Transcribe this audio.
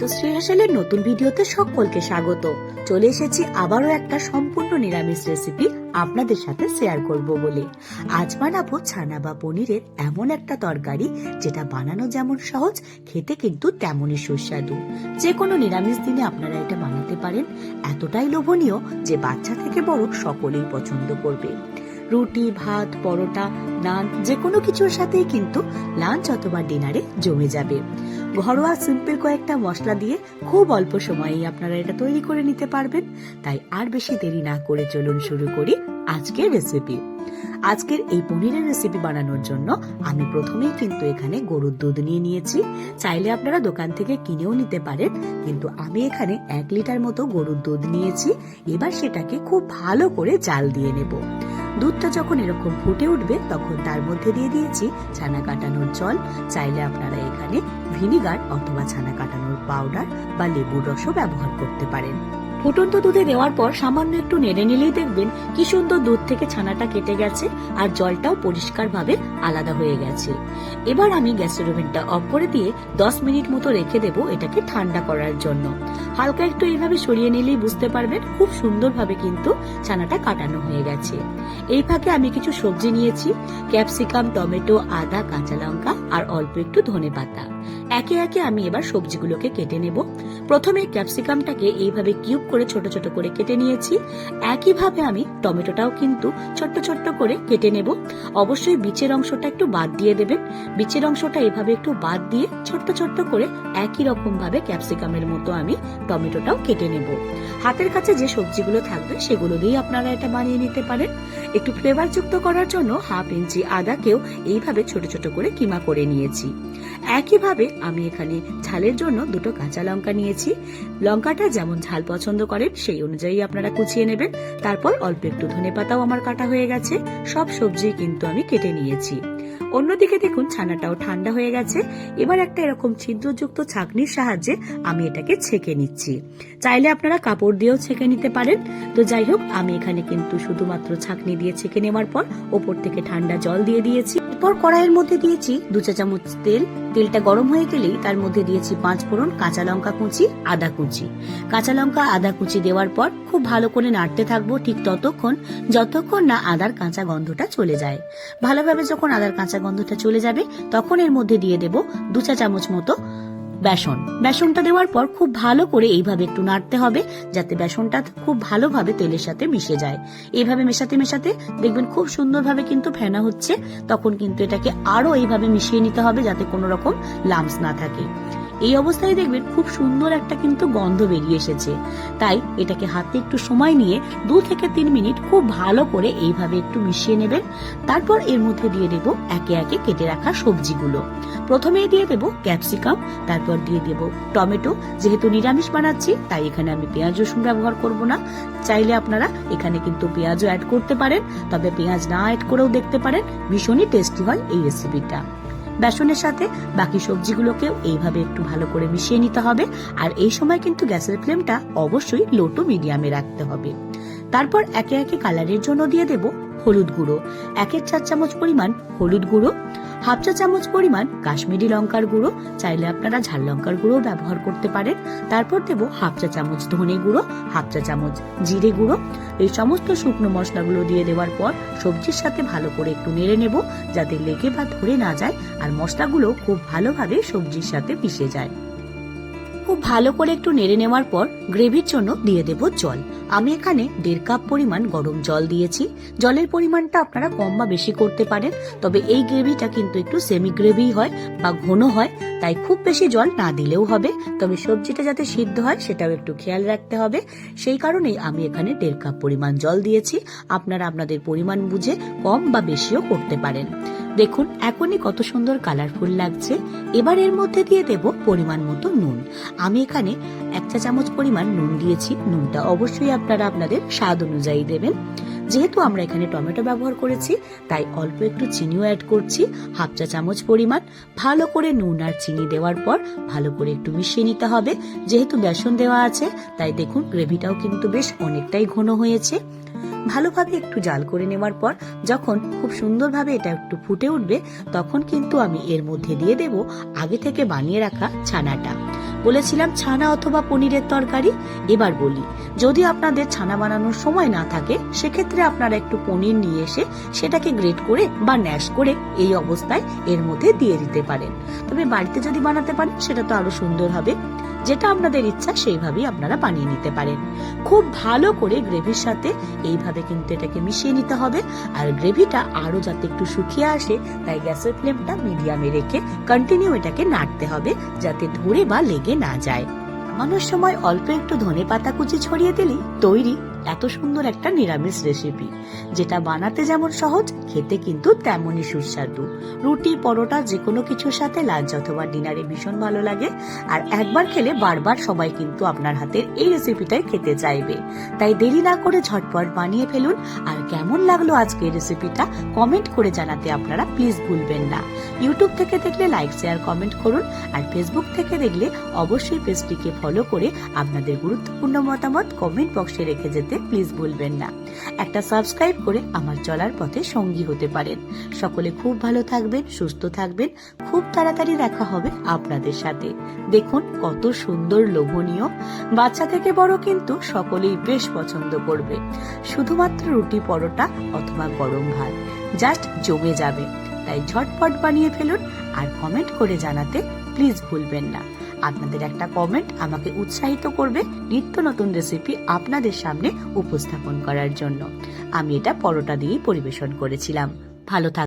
তো শ্রেয়াশালের নতুন ভিডিওতে সকলকে স্বাগত। চলে এসেছি আবারও একটা সম্পূর্ণ নিরামিষ রেসিপি আপনাদের সাথে শেয়ার করব বলে। আজ বানাবো ছানা বা পনিরের এমন একটা তরকারি যেটা বানানো যেমন সহজ, খেতে কিন্তু তেমনই সুস্বাদু। যে কোনো নিরামিষ দিনে আপনারা এটা বানাতে পারেন। এতটাই লোভনীয় যে বাচ্চা থেকে বড় সকলেই পছন্দ করবে। রুটি, ভাত, পরোটা, নান যে কোনো কিছুর সাথেই কিন্তু লাঞ্চ অথবা ডিনারে জমে যাবে। ঘরোয়া সিম্পল কয়েকটা মশলা দিয়ে খুব অল্প সময়েই আপনারা এটা তৈরি করে নিতে পারবেন। তাই আর বেশি দেরি না করে চলুন শুরু করি আজকের রেসিপি আজকের এই পনিরের রেসিপি বানানোর জন্য আমি প্রথমেই কিন্তু এখানে গরুর দুধ নিয়ে নিয়েছি। চাইলে আপনারা দোকান থেকে কিনেও নিতে পারেন, কিন্তু আমি এখানে এক লিটার মতো গরুর দুধ নিয়েছি। এবার সেটাকে খুব ভালো করে জাল দিয়ে নেব। দুধটা যখন এরকম ফুটে উঠবে, তখন তার মধ্যে দিয়ে দিয়েছি ছানা কাটানোর জল। চাইলে আপনারা এখানে ভিনিগার অথবা ছানা কাটানোর পাউডার বা লেবুর রসও ব্যবহার করতে পারেন। ফুটন্ত দুধে দেওয়ার পর সামান্য একটু নেড়ে নিলেই দেখবেন কি সুন্দর দুধ থেকে ছানাটা কেটে গেছে আর জলটাও পরিষ্কারভাবে আলাদা হয়ে গেছে। এবার আমি গ্যাসের ওভেনটা অফ করে দিয়ে দশ মিনিট মতো রেখে দেবো এটাকে ঠান্ডা করার জন্য। হালকা একটু এইভাবে সরিয়ে নিলেই বুঝতে পারবেন খুব সুন্দরভাবে কিন্তু ছানাটা কাটানো হয়ে গেছে। এই ফাঁকে আমি কিছু সবজি নিয়েছি, ক্যাপসিকাম, টমেটো, আদা, কাঁচা লঙ্কা আর অল্প একটু ধনে পাতা। একে একে আমি এবার সবজিগুলোকে কেটে নেব। প্রথমে ক্যাপসিকামটাকে এইভাবে কিউব করে ছোট ছোট করে কেটে নিয়েছি। একইভাবে আমি টমেটোটাও কিন্তু ছোট্ট ছোট্ট করে কেটে নেব। অবশ্যই বিচের অংশটা একটু বাদ দিয়ে দেবেন। বিচের অংশটা এভাবে একটু বাদ দিয়ে ছোট্ট ছোট্ট করে একই রকম ভাবে ক্যাপসিকামের মতো আমি টমেটোটাও কেটে নেব। হাতের কাছে যে সবজিগুলো থাকবে সেগুলো দিয়ে আপনারা এটা বানিয়ে নিতে পারেন। একটু ফ্লেভার যুক্ত করার জন্য হাফ ইঞ্চি আদাকেও এইভাবে ছোট ছোট করে কিমা করে নিয়েছি। একইভাবে আমি এখানে ঝালের জন্য দুটো কাঁচা লঙ্কা নিয়েছি। লঙ্কাটা যেমন ঝাল পছন্দ করেন, সেই অনুযায়ী আপনারা কুচিয়ে নেবেন। তারপর অল্প একটু ধনে পাতাও আমার কাটা হয়ে গেছে। সব সবজি কিন্তু আমি কেটে নিয়েছি। অন্যদিকে দেখুন, ছানাটাও ঠান্ডা হয়ে গেছে। এবার একটা এরকম ছিদ্রযুক্ত ছাঁকনির সাহায্যে আমি এটাকে ছেঁকে নিচ্ছি। চাইলে আপনারা কাপড় দিয়েও ছেঁকে নিতে পারেন। তো যাই হোক, আমি এখানে কিন্তু শুধুমাত্র ছাঁকনি দিয়ে ছেঁকে নেওয়ার পর ওপর থেকে ঠান্ডা জল দিয়ে দিয়েছি। এরপর কড়াইয়ের মধ্যে দিয়েছি দু চা চামচ তেল। তেলটা গরম হয়ে গেলেই তার মধ্যে দিয়েছি পাঁচ ফোড়ন কাঁচা লঙ্কা কুচি, আদা কুচি। কাঁচা লঙ্কা, আদা কুচি দেওয়ার পর খুব ভালো করে নাড়তে থাকব ঠিক ততক্ষণ, যতক্ষণ না আদার কাঁচা গন্ধটা চলে যায়। ভালোভাবে যখন আদার কাঁচা গন্ধটা চলে যাবে, তখন এর মধ্যে দিয়ে দেব দু চা চামচ মতো বেসন। বেসনটা দেওয়ার পর খুব ভালো করে এইভাবে একটু নাড়তে হবে, যাতে বেসনটা খুব ভালোভাবে তেলের সাথে মিশে যায়। এইভাবে মেশাতে মেশাতে দেখবেন খুব সুন্দরভাবে কিন্তু ফেনা হচ্ছে, তখন কিন্তু এটাকে আরও এইভাবে মিশিয়ে নিতে হবে যাতে কোনো রকম লামস না থাকে। এই অবস্থায় দেখবেন খুব সুন্দর একটা কিন্তু গন্ধ বেরিয়ে এসেছে। তাই এটাকে হাতে একটু সময় নিয়ে দু থেকে তিন মিনিট খুব ভালো করে এইভাবে একটু মিশিয়ে নেবেন। তারপর এর মধ্যে দিয়ে দেব একে একে কেটে রাখা সবজিগুলো। প্রথমেই দিয়ে দেব ক্যাপসিকাম, তারপর দিয়ে দেব টমেটো। যেহেতু নিরামিষ বানাচ্ছি, তাই এখানে আমি পেঁয়াজ রসুন ব্যবহার করব না। চাইলে আপনারা এখানে কিন্তু পেঁয়াজও অ্যাড করতে পারেন, তবে পেঁয়াজ না অ্যাড করেও দেখতে পারেন। ভীষণই টেস্টি হয় এই রেসিপিটা বেসনের সাথে বাকি সবজিগুলোকেও এইভাবে একটু ভালো করে মিশিয়ে নিতে হবে। আর এই সময় কিন্তু গ্যাসের ফ্লেমটা অবশ্যই লো টু মিডিয়ামে রাখতে হবে। তারপর একে একে কালারের জন্য দিয়ে দেব হলুদ গুঁড়ো। একের চার চামচ পরিমাণ হলুদ গুঁড়ো। হাফ চা চামচ পরিমাণ কাশ্মীরি লঙ্কার গুঁড়ো, চাইলে আপনারা ঝাল লঙ্কার গুঁড়ো ব্যবহার করতে পারেন। তারপর দেব হাফ চা চামচ ধনে গুঁড়ো, হাফ চা চামচ জিরে গুঁড়ো। এই সমস্ত শুকনো মশলাগুলো দিয়ে দেওয়ার পর সবজির সাথে ভালো করে একটু নেড়ে নেব, যাতে লেগে বা ধরে না যায় আর মশলাগুলো খুব ভালোভাবে সবজির সাথে মিশে যায়। খুব ভালো করে একটু নেড়ে নেওয়ার পর গ্রেভির জন্য দিয়ে দেব জল। আমি এখানে দেড় কাপ পরিমাণ গরম জল দিয়েছি। জলের পরিমাণটা আপনারা কম বা বেশি করতে পারেন, তবে এই গ্রেভিটা কিন্তু একটু সেমি গ্রেভি হয় বা ঘন হয়, তাই খুব বেশি জল না দিলেও হবে। তবে সবজিটা যাতে সিদ্ধ হয়, সেটাও একটু খেয়াল রাখতে হবে। সেই কারণেই আমি এখানে দেড় কাপ পরিমাণ জল দিয়েছি। আপনারা আপনাদের পরিমাণ বুঝে কম বা বেশিও করতে পারেন। দেখুন, এখনই কত সুন্দর কালারফুল লাগছে। এবার এর মধ্যে দিয়ে দেব পরিমাণ মতো নুন। আমি এখানে এক চা চামচ পরিমাণ নুন দিয়েছি। নুনটা অবশ্যই আপনারা আপনাদের স্বাদ অনুযায়ী দেবেন। যেহেতু আমরা এখানে টমেটো ব্যবহার করেছি, তাই অল্প একটু চিনিও অ্যাড করছি, হাফ চা চামচ পরিমাণ। ভালো করে নুন আর চিনি দেওয়ার পর ভালো করে একটু মিশিয়ে নিতে হবে। যেহেতু বেসন দেওয়া আছে, তাই দেখুন, গ্রেভিটাও কিন্তু বেশ অনেকটাই ঘন হয়েছে। ভালোভাবে একটু জাল করে নেওয়ার পর যখন খুব সুন্দরভাবে এটা একটু ফুটে উঠবে, তখন কিন্তু আমি এর মধ্যে দিয়ে দেব আগে থেকে বানিয়ে রাখা ছানাটা। বলেছিলাম ছানা অথবা পনিরের তরকারি, এবার বলি, যদি আপনাদের ছানা বানানোর সময় না থাকে, সেক্ষেত্রে আপনারা একটু পনির নিয়ে এসে সেটাকে গ্রেট করে বা ন্যাশ করে এই অবস্থায় এর মধ্যে দিয়ে দিতে পারেন। তবে বাড়িতে যদি বানাতে পারেন, সেটা তো আরও সুন্দর হবে। যেটা আপনাদের ইচ্ছা, সেইভাবেই আপনারা বানিয়ে নিতে পারেন। খুব ভালো করে গ্রেভির সাথে এইভাবে কিন্তু এটাকে মিশিয়ে নিতে হবে। আর গ্রেভিটা আরও যাতে একটু শুকিয়ে আসে, তাই গ্যাসের ফ্লেমটা মিডিয়ামে রেখে কন্টিনিউ এটাকে নাড়তে হবে, যাতে ধরে বা লেগে না যায়। মানুষ সময় অল্প একটু ধনে পাতা কুচি ছড়িয়ে দিলেই তৈরি। এত সুন্দর একটা নিরামিষ রেসিপি যেটা বানাতে যেমন সহজ, খেতে কিন্তু তেমনই সুস্বাদু। রুটি, পরোটা যে কোনো কিছুর সাথে লাঞ্চ অথবা ডিনারে ভীষণ ভালো লাগে। আর একবার খেলে বারবার সবাই কিন্তু আপনার হাতের এই রেসিপিটাই খেতে চাইবে। তাই দেরি না করে ঝটপট বানিয়ে ফেলুন। আর কেমন লাগল আজকে রেসিপিটা কমেন্ট করে জানাতে আপনারা প্লিজ ভুলবেন না। ইউটিউব থেকে দেখলে লাইক শেয়ার কমেন্ট করুন। আর ফেসবুক থেকে দেখলে অবশ্যই পেজটিকে ফলো করে আপনাদের গুরুত্বপূর্ণ মতামত কমেন্ট বক্সে রেখে যেতে প্লিজ ভুলবেন না। একটা সাবস্ক্রাইব করে আমার চলার পথে সঙ্গী হতে পারেন। সকলে খুব ভালো থাকবেন, সুস্থ থাকবেন। খুব তাড়াতাড়ি দেখা হবে আপনাদের সাথে। দেখুন কত সুন্দর লোভনীয়। বাচ্চা থেকে বড় কিন্তু সকলেই বেশ পছন্দ করবে। শুধুমাত্র রুটি পরোটা অথবা গরম ভাত। জাস্ট জমে যাবে। তাই ঝটপট বানিয়ে ফেলুন আর কমেন্ট করে জানাতে প্লিজ ভুলবেন না। আপনাদের একটা কমেন্ট আমাকে উৎসাহিত করবে নিত্য নতুন রেসিপি আপনাদের সামনে উপস্থাপন করার জন্য। আমি এটা পরোটা দিয়ে পরিবেশন করেছিলাম। ভালো থাক